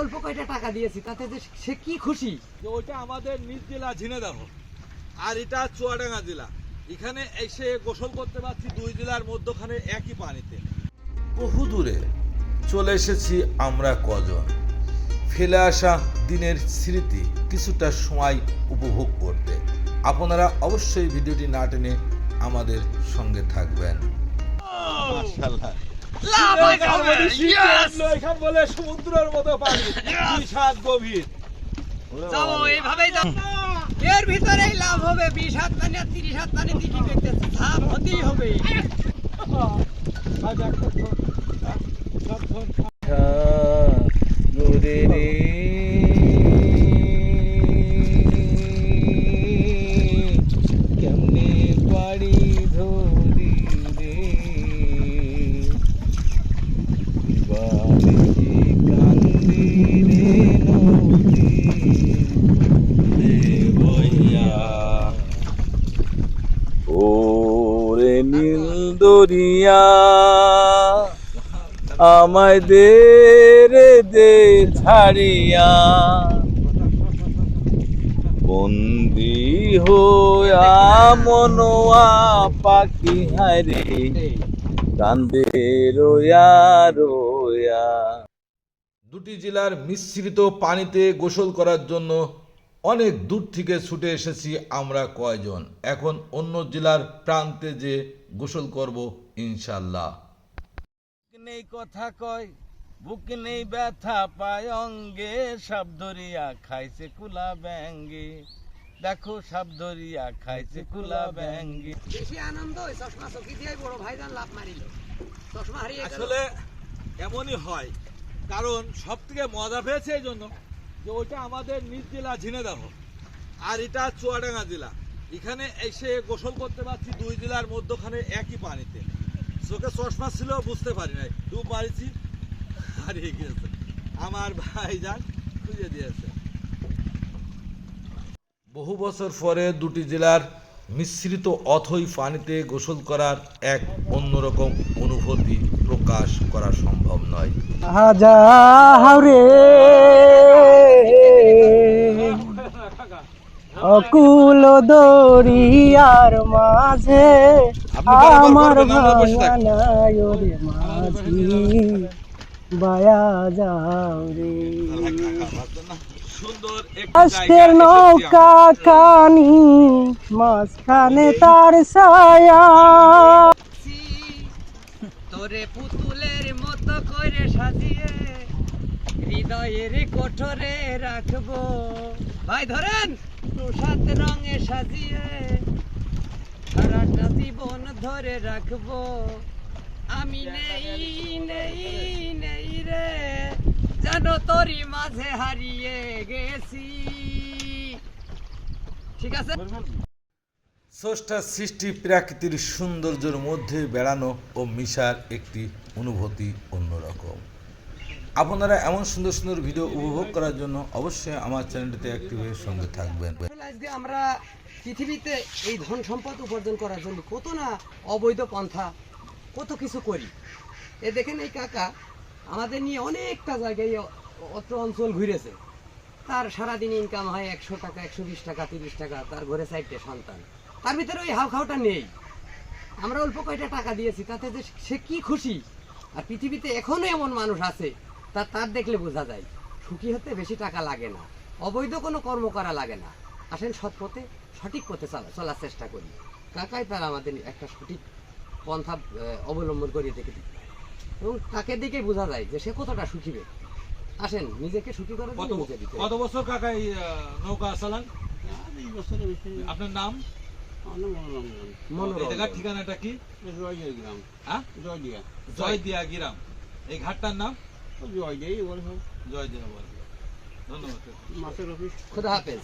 অল্প কয়টা টাকা দিয়েছি তাতে যে সে কি খুশি? যে ওইটা আমাদের নিজ জেলা ঝিনেদাহ আর এটা চুয়াডাঙ্গা জেলা। এখানে এসে গোসল করতে পারছি দুই জেলার মধ্যখানে একই পানিতে। বহু দূরে চলে এসেছি আমরা কজন। ফেলে আসা দিনের স্মৃতি কিছুটা সময় উপভোগ করতে। আপনারা অবশ্যই ভিডিওটি না টেনে আমাদের সঙ্গে থাকবেন। এখান বলে সমুদ্রের মতো পানি দুই গভীর যাব এইভাবেই যাব এর ভিতরেই লাভ হবে বিশ হাত পানি আর তিরিশ হাত পানি দিকে দেখতেছি লাভ হতেই হবে দরিয়া আমায় দে রে দে ছাড়িয়া। বন্দি হোয়া মনোয়া পাখি হারে কান্দে রোয়া রোয়া দুটি জেলার মিশ্রিত পানিতে গোসল করার জন্য অনেক দূর থেকে ছুটে এসেছি আমরা কয়জন। এখন অন্য জেলার প্রান্তে যে গোসল করব ইনশাল্লাহ নেই কথা কয় বুক নেই ব্যথা পায় অঙ্গে। সাপ ধরিয়া খাইছে কুলা ব্যাঙ্গে। দেখো সাপ ধরিয়া খাইছে কুলা ব্যাঙ্গে। বেশি আনন্দ ওই চশমা চকি দিয়ে বড় ভাইজান লাভ মারিল। চশমা হারিয়ে গেল। আসলে এমনই হয় কারণ সব থেকে মজা পেয়েছে এই জন্য। যে ওইটা আমাদের নিজ জেলা ঝিনেদাহ আর এটা চুয়াডাঙ্গা জেলা। এখানে এসে গোসল করতে পারছি, দুই জেলার মধ্যখানে একই পানিতে। চোখে চশমা ছিল, বুঝতে পারি নাই। ডুব মারিছি, হারিয়ে গিয়েছে। আমার ভাই যান খুঁজে দিয়েছে। বহু বছর পরে দুটি জেলার মিশ্রিত অথই পানিতে গোসল করার এক অন্যরকম অনুভূতি প্রকাশ করা সম্ভব নয়। হাজারে অকুল দরিয়ার মাঝে আমার ভাঙানায় মাঝি। বায়া যাও রে। সুন্দর আজকের নৌকা কানি মাঝখানে তার ছায়া। তোরে পুতুলের মতো করে সাজিয়ে হৃদয়ের কোঠরে রাখব। ভাই ধরেন প্রসাদ রঙে সাজিয়ে সারাটা জীবন ধরে রাখব। আমি নেই নেই নেই রে। জানো তোরই মাঝে হারিয়ে গেছি। ঠিক আছে? স্রষ্টার সৃষ্টি প্রাকৃতির সৌন্দর্যের মধ্যে বেড়ানো ও মিশার একটি অনুভূতি অন্যরকম। আপনারা এমন সুন্দর সুন্দর ভিডিও উপভোগ করার জন্য অবশ্যই আমার চ্যানেলটিতে অ্যাক্টিভ হয়ে সঙ্গে থাকবেন। আজকে আমরা পৃথিবীতে এই ধন সম্পদ উপার্জন করার জন্য কত না অবৈধ পন্থা কত কিছু করি। এ দেখেন এই কাকা আমাদের নিয়ে অনেকটা জায়গায় অত্র অঞ্চল ঘুরেছে। তার সারাদিন ইনকাম হয় একশো টাকা, একশো বিশ টাকা, তিরিশ টাকা, তার ঘরে চারটে সন্তান। তার ভিতরে ওই হাও খাওয়াটা নেই। আমরা অল্প কয়টা টাকা দিয়েছি, তাতে যে সে কি খুশি? আর পৃথিবীতে এখনও এমন মানুষ আছে, তা তার দেখলে বোঝা যায়, সুখী হতে বেশি টাকা লাগে না, অবৈধ কোনো কর্ম করা লাগে না। আসেন সৎ পথে, সঠিক পথে চলা- চলার চেষ্টা করি। কাকাই তারা আমাদের একটা সঠিক পন্থা অবলম্বন করিয়ে দেখে দিতে। এবং তাকে দেখে বোঝা যায় যে সে কতটা সুখী আসেন নিজেকে সুখী করে কত বছর কাকা এই নৌকা চালান? আপনার নাম? ঠিকানাটা কি? হ্যাঁ? জয় দিয়া গিরাম। এই ঘাটটার নাম? জয় দিয়া বলে। ধন্যবাদ। খুদা হাফেজ।